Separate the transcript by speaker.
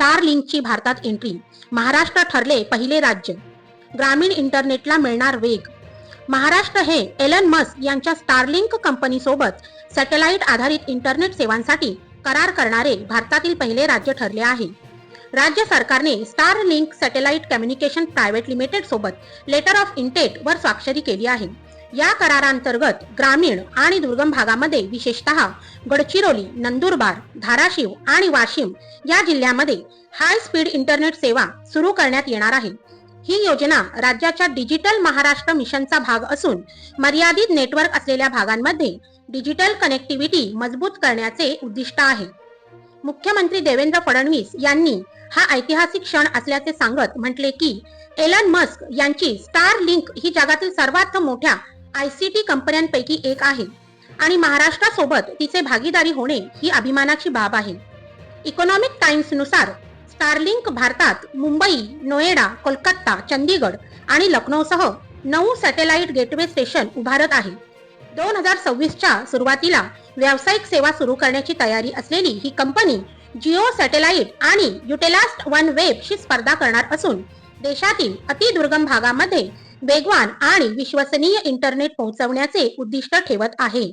Speaker 1: Star लिंकची भारतात entry. Maharashtra ठरले पहिले राज्य. ग्रामीण इंटरनेटला मिळणार वेग. महाराष्ट्र हे एलन मस्क यांच्या स्टारलिंक कंपनीसोबत सॅटेलाइट आधारित इंटरनेट सेवांसाठी करार करणारे भारतातील पहिले राज्य ठरले आहे. राज्य सरकारने star link satellite communication private limited सोबत लेटर ऑफ इंटेट वर स्वाक्षरी केली आहे. या करारांतर्गत ग्रामीण आणि दुर्गम भागामध्ये विशेषतः गडचिरोली नंदुरबार धाराशिव आणि वाशिम या जिल्ह्यामध्ये हाय स्पीड इंटरनेट सेवा सुरू करण्यात येणार आहे. ही योजना राज्याच्या डिजिटल महाराष्ट्र मिशनचा भाग असून मर्यादित नेटवर्क असलेल्या भागांमध्ये डिजिटल कनेक्टिव्हिटी मजबूत करण्याचे उद्दिष्ट आहे. मुख्यमंत्री देवेंद्र फडणवीस यांनी हा ऐतिहासिक क्षण असल्याचे सांगत म्हटले की एलन मस्क यांची स्टार लिंक ही जगातील सर्वात मोठ्या आयसीटी कंपन्यांपैकी एक आहे आणि महाराष्ट्रासोबत तिचे भागीदारी होणे ही अभिमानाची बाब आहे. इकॉनॉमिक टाइम्सनुसार स्टारलिंक भारतात मुंबई नोएडा कोलकाता चंदीगड आणि लखनौसह नऊ सॅटेलाइट गेटवे स्टेशन उभारत आहे. दोन हजार सव्वीसच्या सुरुवातीला व्यावसायिक सेवा सुरू करण्याची तयारी असलेली ही कंपनी जिओ सॅटेलाइट आणि युटेलास्ट वन वेबशी स्पर्धा करणार असून देशातील अतिदुर्गम भागामध्ये वेगवान आणि विश्वसनीय इंटरनेट पोहोचवण्याचे उद्दिष्ट ठेवत आहे.